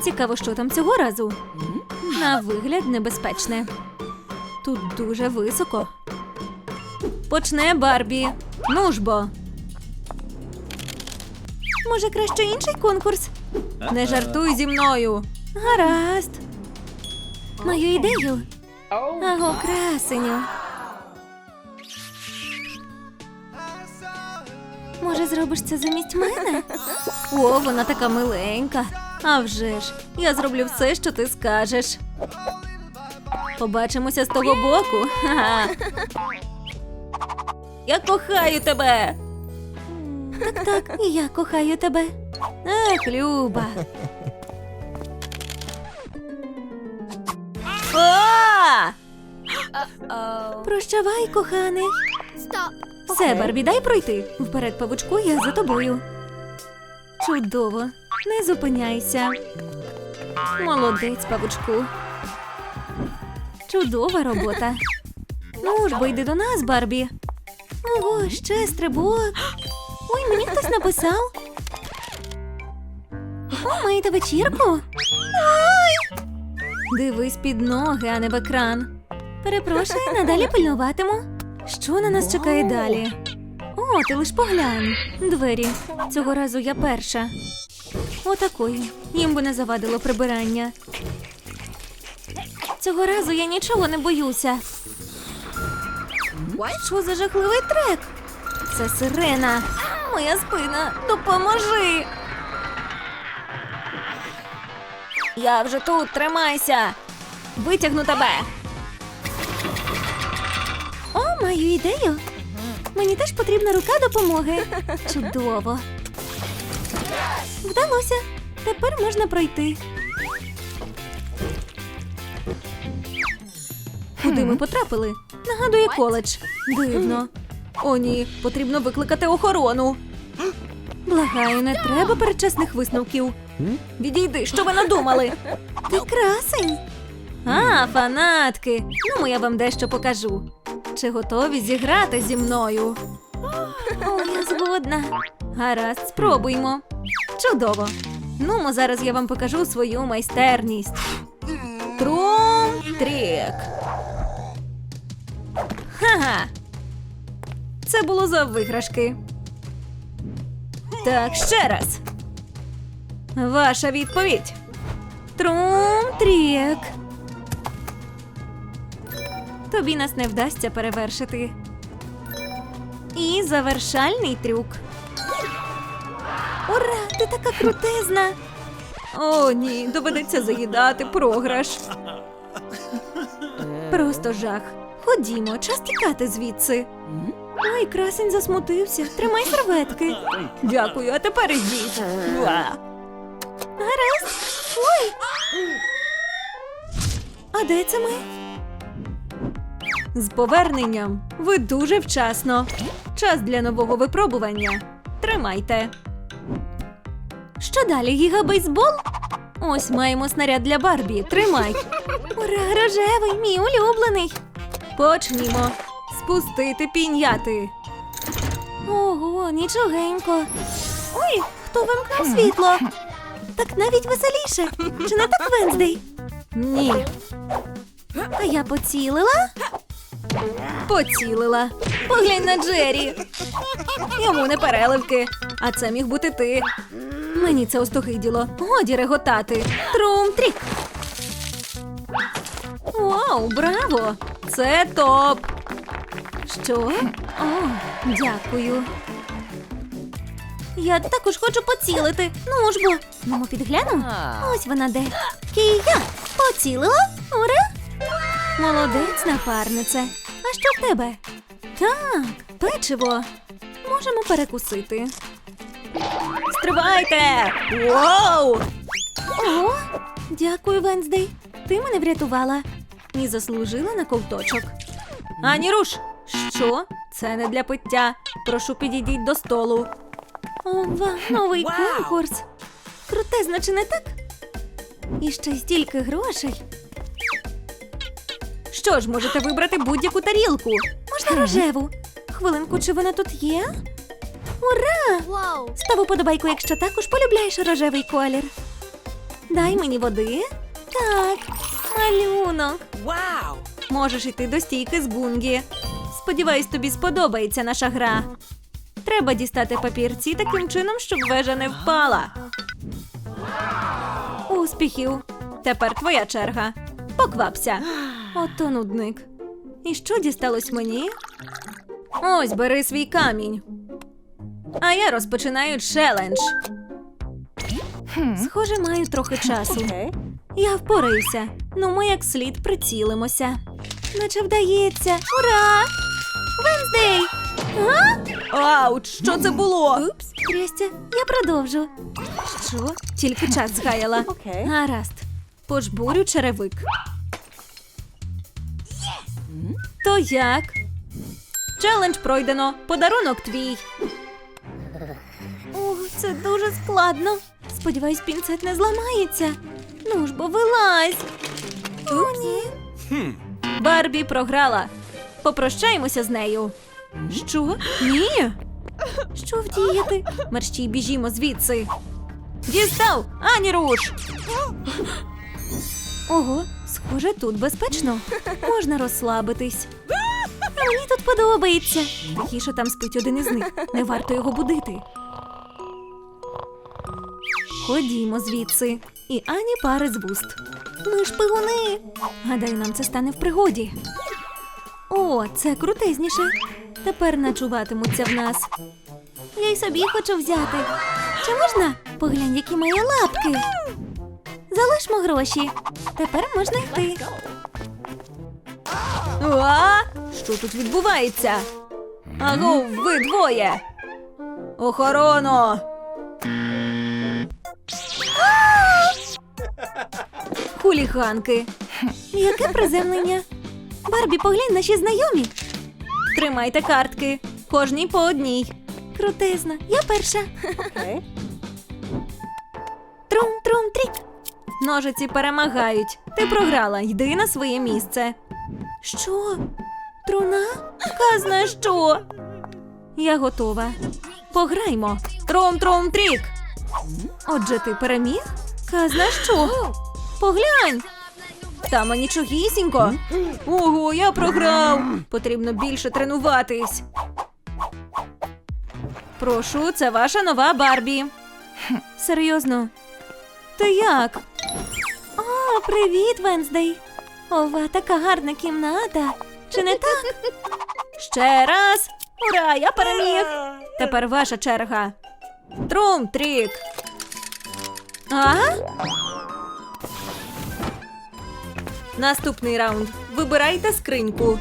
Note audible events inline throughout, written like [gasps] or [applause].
Цікаво, що там цього разу. На вигляд небезпечне. Тут дуже високо. Почне Барбі. Ну ж бо. Може, краще інший конкурс? Не жартуй зі мною. Гаразд. Мою ідею. Аго, красеню. Може, зробиш це замість мене? О, вона така миленька. А вже ж, я зроблю все, що ти скажеш. Побачимося з того боку. Ха-ха. [laughs] Я кохаю тебе. Так, так, і я кохаю тебе. Ах, Люба. [laughs] А! Прощавай, коханий. Все, Барбі, дай пройти. Вперед, павучку, я за тобою. Чудово. Не зупиняйся. Молодець, павучку. Чудова робота. Ну ж, бо йди до нас, Барбі. Ого, ще стрибок. Ой, мені хтось написав. О, маєте вечірку? Ой! Дивись під ноги, а не в екран. Перепрошую, надалі пильнуватиму. Що на нас чекає далі? О, ти лиш поглянь. Двері. Цього разу я перша. Отакої. Їм би не завадило прибирання. Цього разу я нічого не боюся. Що за жахливий трек? Це сирена. Моя спина, допоможи. Я вже тут, тримайся. Витягну тебе. О, маю ідею. Мені теж потрібна рука допомоги. Чудово. Вдалося. Тепер можна пройти. Куди ми потрапили? Нагадує коледж. Дивно. О, ні, потрібно викликати охорону. Благаю, не треба передчасних висновків. Відійди, що ви надумали? Ти красень. А, фанатки. Ну, я вам дещо покажу. Чи готові зіграти зі мною? О, я згодна. Гаразд, спробуймо. Чудово. Ну, мо зараз я вам покажу свою майстерність. Трум трік. Ха-ха. Це було за виграшки. Так, ще раз. Ваша відповідь. Трум-трік. Тобі нас не вдасться перевершити. І завершальний трюк. Ура! Ти така крутезна! О, ні, доведеться заїдати програш. Просто жах. Ходімо, час тікати звідси. Ой, красень засмутився. Тримай серветки. Дякую, а тепер ідіть. Ва. Гаразд. Ой. А де це ми? З поверненням. Ви дуже вчасно. Час для нового випробування. Тримайте. Що далі, гіга бейсбол? Ось маємо снаряд для Барбі. Тримай. Ура, рожевий, мій улюблений. Почнімо. Спустити піньяти. Ого, нічогенько. Ой, хто вимкнув світло? Так навіть веселіше. Чи не так Венздей? Ні. А я поцілила? Поцілила. Поглянь на Джері. Йому не переливки. А це міг бути ти. Мені це остогиділо. Годі реготати. Трум-трік. Вау, браво! Це топ. Що? О, дякую. Я також хочу поцілити. Ну ж бо. Ну, ми підглянемо. Ось вона де. Кія, поцілила? Ура! Молодець, напарнице. А що в тебе? Так, печиво. Можемо перекусити. Стривайте! Воу! Ого! Дякую, Венздей. Ти мене врятувала і заслужила на ковточок. Ані руш! Що? Це не для пиття. Прошу підійдіть до столу. Ова, новий конкурс. Крутезно, чи не так? І ще стільки грошей. Що ж, можете вибрати будь-яку тарілку. Можна рожеву. Хвилинку, чи вона тут є? Ура! Став уподобайку, якщо також полюбляєш рожевий колір. Дай мені води. Так, малюнок. Wow! Можеш йти до стійки з гунгі. Сподіваюсь, тобі сподобається наша гра. Треба дістати папірці таким чином, щоб вежа не впала. Успіхів! Тепер твоя черга. Поквапся. Ото нудник. І що дісталось мені? Ось бери свій камінь. А я розпочинаю челендж. Схоже, маю трохи часу. Я впораюся. Ну, ми як слід прицілимося. Наче вдається. Ура! Венздей! Ауч, що це було? Упс, Трястя, я продовжу. Що? Тільки час згаяла. Гаразд. Пожбурю черевик. То як? Челендж пройдено. Подарунок твій. О, це дуже складно. Сподіваюсь, пінцет не зламається. Ну ж бо вилазь. О, ні. Барбі програла. Попрощаємося з нею. Що? Ні. Що вдіяти? Мерщій біжімо звідси. Дістав, ані руш. Ого, схоже, тут безпечно. Можна розслабитись. Мені тут подобається. Тихіше там спить один із них. Не варто його будити. Ходімо звідси. І ані пари з вуст. Ми шпигуни. Гадаю, нам це стане в пригоді. О, це крутезніше. Тепер ночуватимуться в нас. Я й собі хочу взяти. Чи можна? Поглянь, які мої лапки. Залишмо гроші. Тепер можна йти. А? Що тут відбувається? Аго, ви двоє. Охорона! Хуліганки. Яке приземлення? Барбі, поглянь, наші знайомі. Тримайте картки. Кожній по одній. Крутезна, я перша. Okay. Трум-трум-трік. Ножиці перемагають. Ти програла, йди на своє місце. Що? Труна? Казна що? Я готова. Пограймо. Трум-трум-трік. Отже, ти переміг? Казна що? Поглянь. Там нічогісінько. Ого, я програв. Потрібно більше тренуватись. Прошу, це ваша нова Барбі. Серйозно. Ти як? О, привіт, Венздей. Ова, така гарна кімната. Чи не так? Ще раз. Ура, я переміг. Тепер ваша черга. Трум, трік. А? Наступний раунд. Вибирайте скриньку.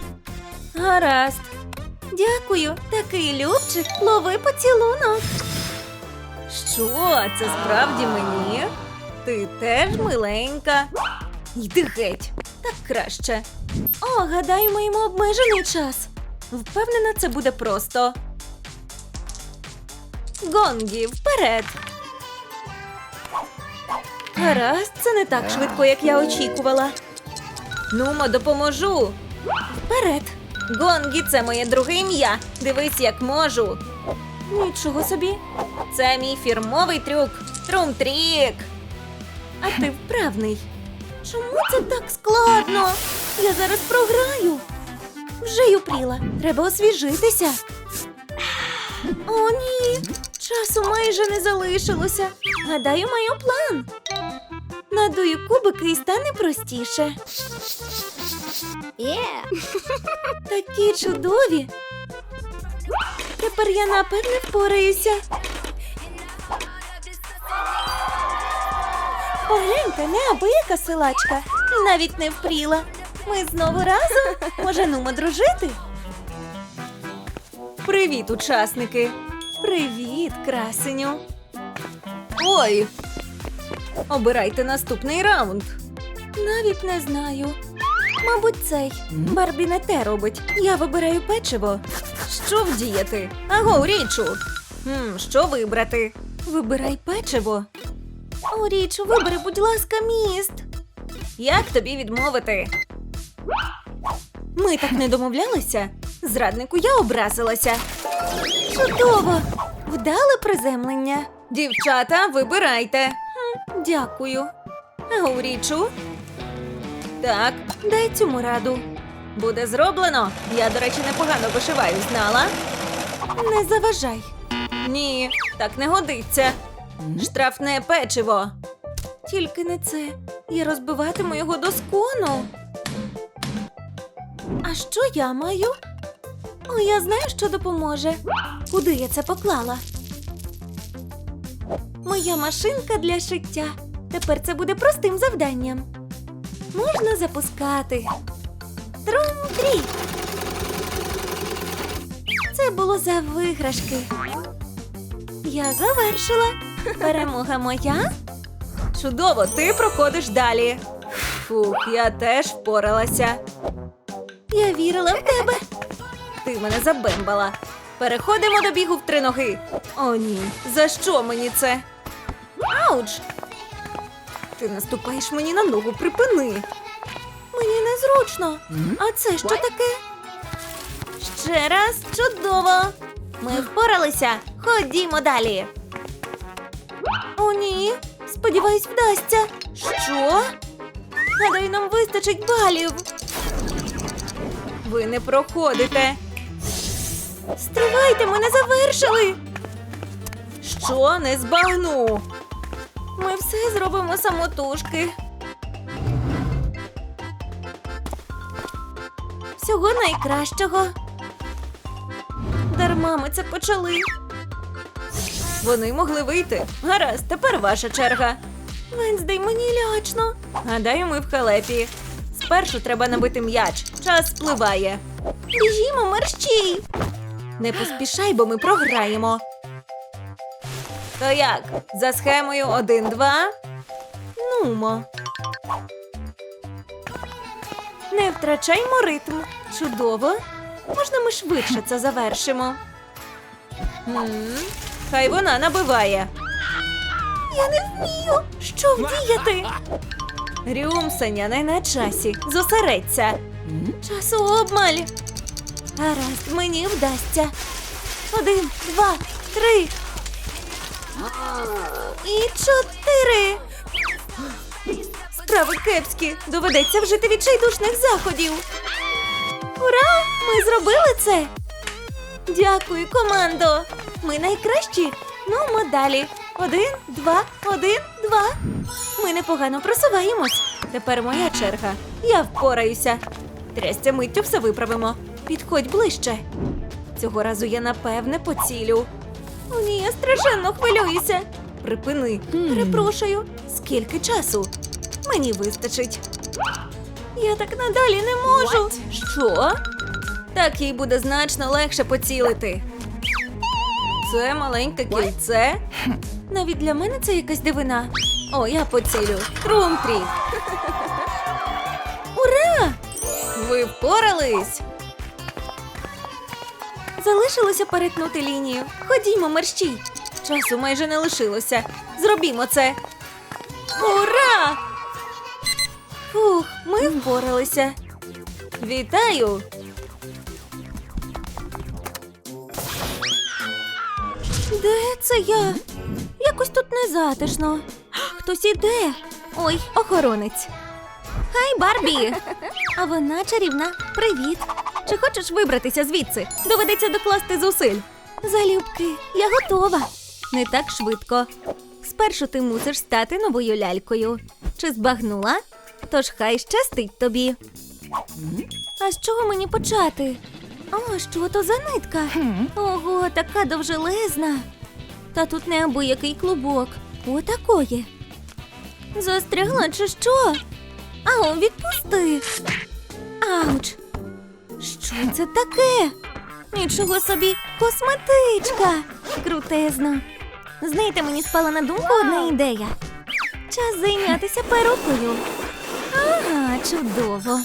Гаразд. Дякую. Такий любчик. Лови поцілунок. Що, це справді мені? Ти теж миленька. Йди геть, так краще. О, гадаю, маємо обмежений час. Впевнена, це буде просто. Гонгі, вперед. Гаразд, це не так швидко, як я очікувала. Нумо, допоможу. Вперед. Гонгі це моє друге ім'я. Дивись, як можу. Нічого собі. Це мій фірмовий трюк. Трум-трік. А ти вправний. Чому це так складно? Я зараз програю. Вже й упріла. Треба освіжитися. О, ні. Часу майже не залишилося. Гадаю, маю план. Надую кубики і стане простіше. Такі чудові. Тепер я напевне впораюся. Погляньте, неабияка силачка. Навіть не впріла. Ми знову разом. Може, нумо дружити? Привіт, учасники. Привіт, красеню. Ой. Обирайте наступний раунд. Навіть не знаю. Мабуть, цей. Барбі не те робить. Я вибираю печиво. Що вдіяти? Аго, річу. Хм, що вибрати? Вибирай печиво. О, вибери, будь ласка, міст. Як тобі відмовити? Ми так не домовлялися. Зраднику я образилася. Чудово! Вдале приземлення. Дівчата, вибирайте. Хм, дякую. Аурічу. Так, дай цьому раду. Буде зроблено. Я, до речі, непогано вишиваю, знала. Не заважай. Ні, так не годиться. Штрафне печиво. Тільки не це. Я розбиватиму його до скону. А що я маю? О, я знаю, що допоможе. Куди я це поклала? Моя машинка для шиття. Тепер це буде простим завданням. Можна запускати. Трум-трі. Це було за виграшки. Я завершила. Перемога моя. Чудово, ти проходиш далі. Фух, я теж впоралася. Я вірила в тебе. Ти мене забембала. Переходимо до бігу в три ноги. О, ні. За що мені це? Ауч! Ти наступаєш мені на ногу, припини. Мені незручно. А це що таке? Ще раз чудово. Ми впоралися. Ходімо далі. О, ні. Сподіваюсь, вдасться. Що? Гадаю, нам вистачить балів. Ви не проходите. Стривайте, ми не завершили. Що не збагну? Ми все зробимо самотужки. Всього найкращого. Дарма ми це почали. Вони могли вийти. Гаразд, тепер ваша черга. Венздей, мені лячно. Гадаю, ми в халепі. Спершу треба набити м'яч. Час спливає. Біжімо, мерщій. Не поспішай, бо ми програємо. То як? За схемою 1-2? Нумо. Не втрачаймо ритм. Чудово. Можна ми швидше це завершимо. м Хай вона набиває. Я не вмію. Що вдіяти? Рюмсеня не на часі. Зосередься. Часу обмаль. Гаразд, мені вдасться. Один, два, три. І чотири. Справи кепські. Доведеться вжити відчайдушних заходів. Ура! Ми зробили це. Дякую, командо. Ми найкращі. Ну, ми далі. Один, два, один, два. Ми непогано просуваємось. Тепер моя черга. Я впораюся. Трясця миттю все виправимо. Підходь ближче. Цього разу я напевне поцілю. О, ні, я страшенно хвилююся. Припини. Перепрошую. Скільки часу? Мені вистачить. Я так надалі не можу. Що? Так їй буде значно легше поцілити. Це маленьке кільце. Навіть для мене це якась дивина. О, я поцілю. Трум-трі. Ура! Ви впорались! Залишилося перетнути лінію. Ходімо, мерщій. Часу майже не лишилося. Зробімо це. Ура! Фух, ми впоралися. Вітаю! Це я? Якось тут незатишно. Хтось іде. Ой, охоронець. Хай, Барбі! А вона чарівна. Привіт. Чи хочеш вибратися звідси? Доведеться докласти зусиль. Залюбки, я готова. Не так швидко. Спершу ти мусиш стати новою лялькою. Чи збагнула? Тож хай щастить тобі. А з чого мені почати? О, що то за нитка? Ого, така довжелезна. Та тут неабиякий клубок. Отакої. Застрягла чи що? Ау, відпусти. Ауч. Що це таке? Нічого собі, косметичка. Крутезно. Знаєте, мені спала на думку одна ідея. Час зайнятися перукою. Ага, чудово.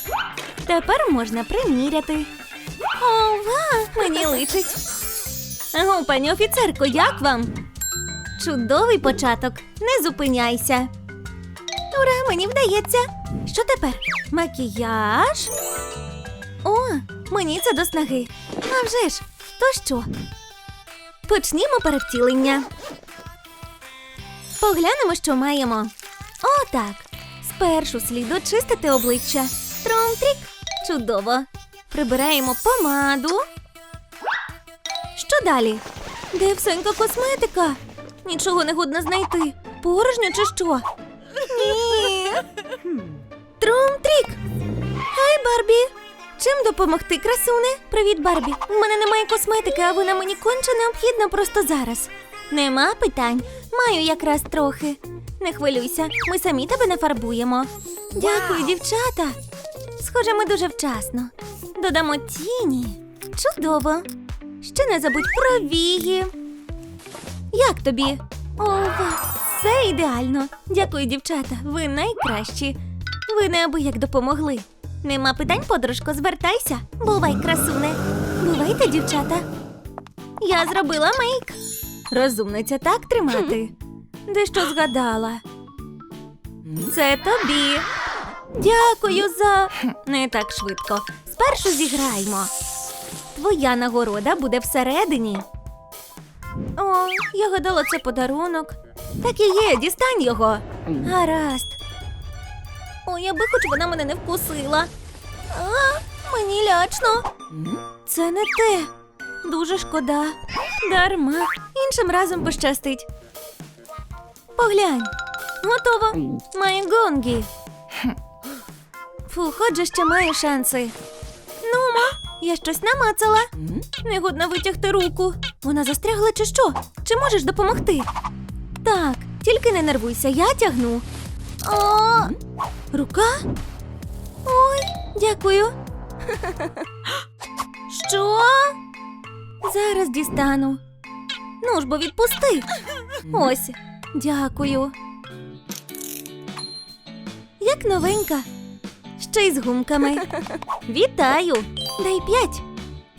Тепер можна приміряти. Ова, мені личить. Аго, пані офіцерко, як вам? Чудовий початок. Не зупиняйся. Ура, мені вдається. Що тепер? Макіяж? О, мені це до снаги. А вже ж, то що? Почнімо перевтілення. Поглянемо, що маємо. О, так. Спершу слід очистити обличчя. Трум-трік. Чудово. Прибираємо помаду. Що далі? Де всенька косметика? Нічого не годно знайти. Порожньо чи що? Ні. Трум-трік. Хай, Барбі. Чим допомогти, красуне? Привіт, Барбі. У мене немає косметики, а вона мені конче необхідна просто зараз. Нема питань. Маю якраз трохи. Не хвилюйся, ми самі тебе нафарбуємо. Дякую, дівчата. Схоже, ми дуже вчасно. Додамо тіні. Чудово. Ще не забудь про вії. Як тобі? Ова, все ідеально. Дякую, дівчата. Ви найкращі. Ви неабияк допомогли. Нема питань, подружко, звертайся. Бувай, красуне. Бувайте, дівчата. Я зробила мейк. Розумниця так тримати. Дещо згадала. Це тобі. Дякую за. Не так швидко. Спершу зіграємо. Твоя нагорода буде всередині. О, я гадала, це подарунок. Так і є, дістань його. Гаразд. Ой, аби хоч вона мене не вкусила. А, мені лячно. Це не те. Дуже шкода. Дарма. Іншим разом пощастить. Поглянь. Готово. Має гонгі. Фу, отже, ще має шанси. Я щось намацала. Негодно витягти руку. Вона застрягла чи що? Чи можеш допомогти? Так, тільки не нервуйся, я тягну. О, рука? Ой, дякую. [laughs] Що? Зараз дістану. Ну ж бо відпусти. Ось, дякую. Як новенька. Ще й з гумками. [laughs] Вітаю! Дай п'ять.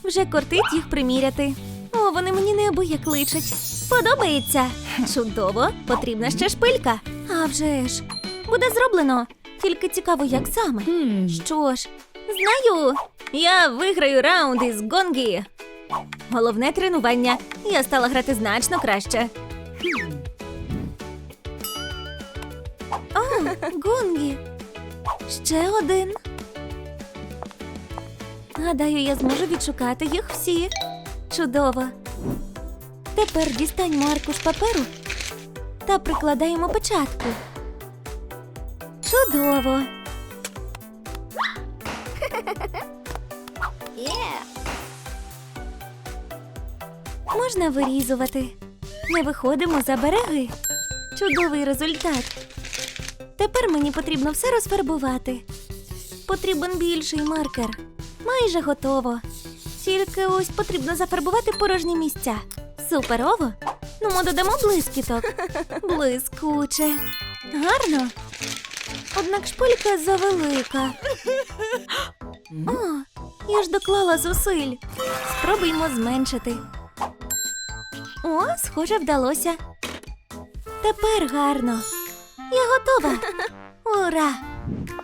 Вже кортить їх приміряти. О, вони мені неабияк личать. Подобається. Чудово, потрібна ще шпилька. А вже ж. Буде зроблено. Тільки цікаво, як саме. Що ж, знаю. Я виграю раунд із гонгі. Головне тренування. Я стала грати значно краще. О, гонгі. Ще один. Гадаю, я зможу відшукати їх всі. Чудово. Тепер дістаньмо аркуш паперу та прикладаємо печатку. Чудово. Можна вирізувати. Не виходимо за береги. Чудовий результат. Тепер мені потрібно все розфарбувати. Потрібен більший маркер. Майже готово. Тільки ось потрібно зафарбувати порожні місця. Суперово. Ну, ми додамо блискіток. [laughs] Блискуче. Гарно. Однак шпилька завелика. О, я ж доклала зусиль. Спробуймо зменшити. О, схоже, вдалося. Тепер гарно. Я готова. [laughs] Ура!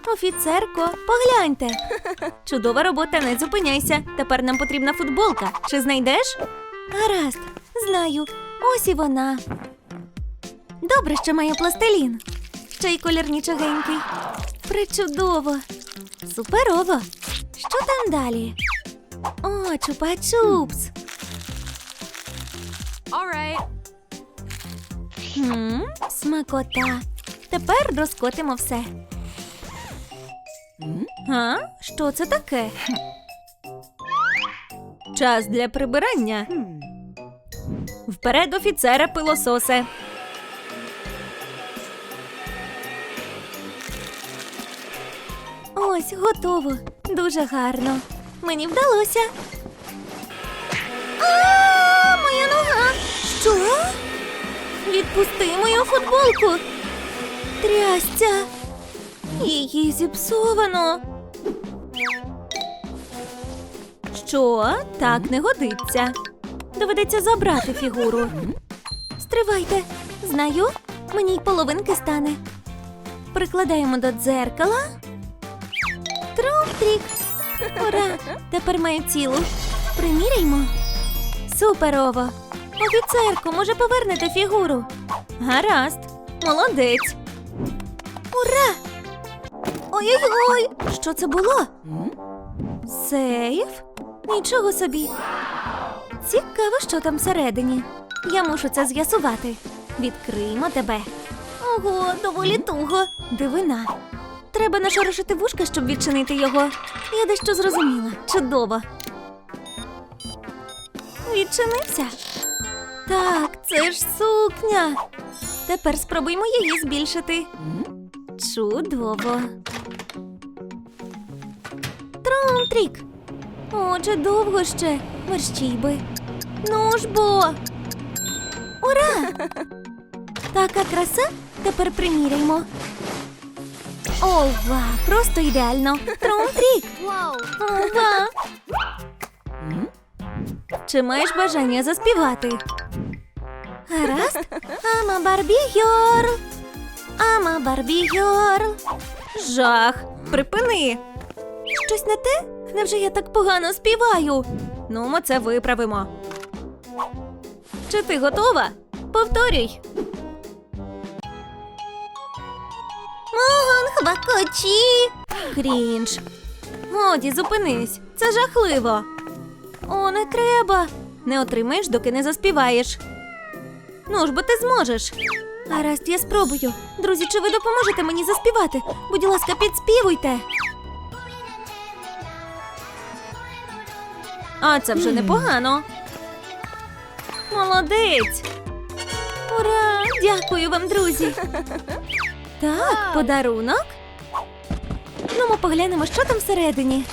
Офіцерко, погляньте. [laughs] Чудова робота, не зупиняйся. Тепер нам потрібна футболка. Чи знайдеш? Гаразд, знаю. Ось і вона. Добре, що має пластилін. Ще й колір нічогенький. Причудово. Суперово. Що там далі? О, чупа-чупс. Alright. Хм, смакота. Тепер розкотимо все. А? Що це таке? Час для прибирання. Вперед, офіцера пилососе. Ось, готово. Дуже гарно. Мені вдалося. Моя нога. Що? Відпусти мою футболку. Трясця. Її зіпсовано. Що? Так не годиться. Доведеться забрати фігуру. Стривайте. Знаю, мені й половинки стане. Прикладаємо до дзеркала. Трум-трік. Ура! Тепер маю цілу. Приміряймо. Суперово. Офіцерко, може повернете фігуру? Гаразд. Молодець. Ура! Ой-ой-ой! Що це було? Сейф? Нічого собі. Цікаво, що там всередині. Я мушу це з'ясувати. Відкриємо тебе. Ого, доволі туго. Дивина. Треба нашорошити вушка, щоб відчинити його. Я дещо зрозуміла. Чудово. Відчинився. Так, це ж сукня. Тепер спробуймо її збільшити. Чудово. Тромтрік. Отже, довго ще. Мерщій би. Ну ж бо. Ура! Така краса. Тепер приміряймо. Ова, просто ідеально. Тромтрік. Ова. Чи маєш бажання заспівати? Гаразд. Ама Барбі Гьорл. Ама Барбі Гьорл. Жах. Припини. Щось не те? Невже я так погано співаю? Ну, ми це виправимо. Чи ти готова? Повторюй. Могон хвакочі. Крінж. Годі, зупинись. Це жахливо. О, не треба. Не отримаєш, доки не заспіваєш. Ну ж, бо ти зможеш. Гаразд, я спробую. Друзі, чи ви допоможете мені заспівати? Будь ласка, підспівуйте. А це вже непогано. Молодець. Ура! Дякую вам, друзі. Так, подарунок. Ну, ми поглянемо, що там всередині.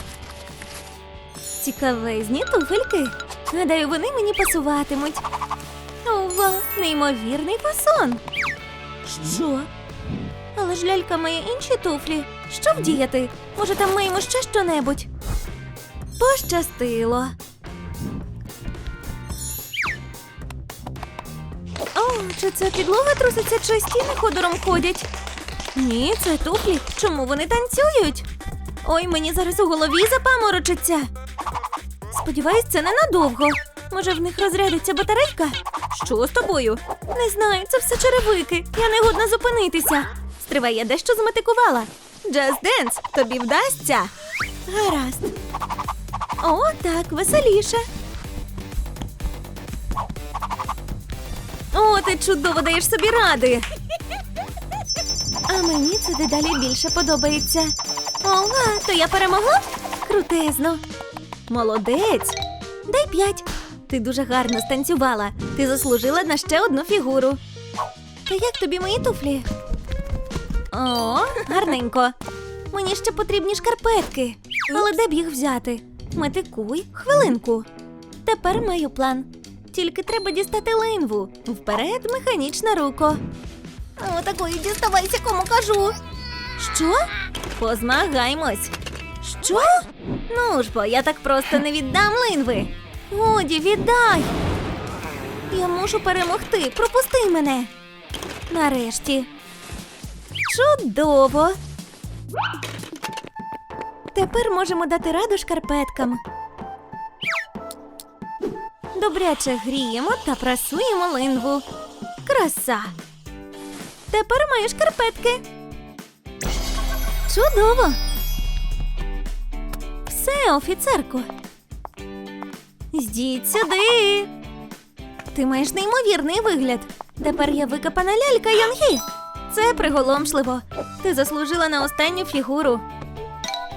Цікавезні туфельки. Гадаю, вони мені пасуватимуть. Ова, неймовірний фасон. Що? Але ж лялька має інші туфлі. Що вдіяти? Може, там маємо ще щонебудь? Пощастило. О, чи це підлога труситься, чи стіни ходором ходять? Ні, це туфлі. Чому вони танцюють? Ой, мені зараз у голові запаморочиться. Сподіваюсь, це ненадовго. Може, в них розрядиться батарейка? Що з тобою? Не знаю, це все черевики. Я не годна зупинитися. Стривай, я дещо зметикувала. Just Dance, тобі вдасться. Гаразд. О, так, веселіше. О, ти чудово даєш собі ради. А мені це дедалі більше подобається. Ова, то я перемогла? Крутезно. Молодець. Дай п'ять. Ти дуже гарно станцювала. Ти заслужила на ще одну фігуру. Та як тобі мої туфлі? О, гарненько. Мені ще потрібні шкарпетки. Але де б їх взяти? Метикуй, хвилинку. Тепер маю план. Тільки треба дістати линву. Вперед, механічна руко. О, такої діставайся, кому кажу. Що? Позмагаймось. Що? Ну ж бо, я так просто не віддам линви. Годі, віддай. Я мушу перемогти. Пропусти мене. Нарешті. Чудово. Тепер можемо дати раду шкарпеткам. Добряче гріємо та прасуємо линву. Краса. Тепер маю шкарпетки. Чудово. Все, офіцерко. Йдіть сюди. Ти маєш неймовірний вигляд. Тепер я викопана лялька Йонгі. Це приголомшливо. Ти заслужила на останню фігуру.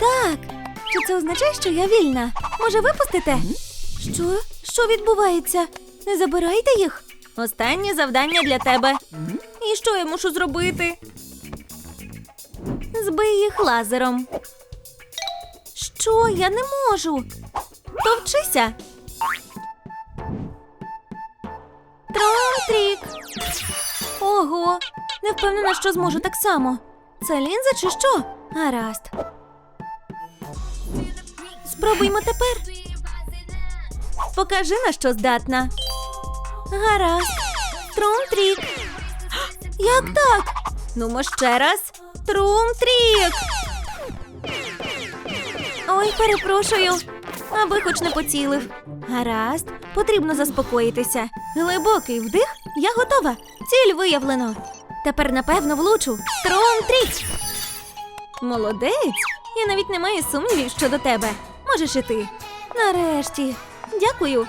Так. Чи це означає, що я вільна? Може, випустите? Що? Що відбувається? Не забирайте їх. Останнє завдання для тебе. І що я мушу зробити? Збий їх лазером. Що? Я не можу. То вчися. Трон-трік. Ого, не впевнена, що зможу так само. Це лінза чи що? Гаразд. Спробуймо тепер. Покажи, на що здатна. Гаразд. Трум-трік. [gasps] Як так? Ну, мо ще раз. Трум-трік. Ой, перепрошую. Аби хоч не поцілив. Гаразд, потрібно заспокоїтися. Глибокий вдих, я готова. Ціль виявлено. Тепер, напевно, влучу. Трум-трік. Молодець. Я навіть не маю сумнівів щодо тебе. Можеш іти. Нарешті. Дякую.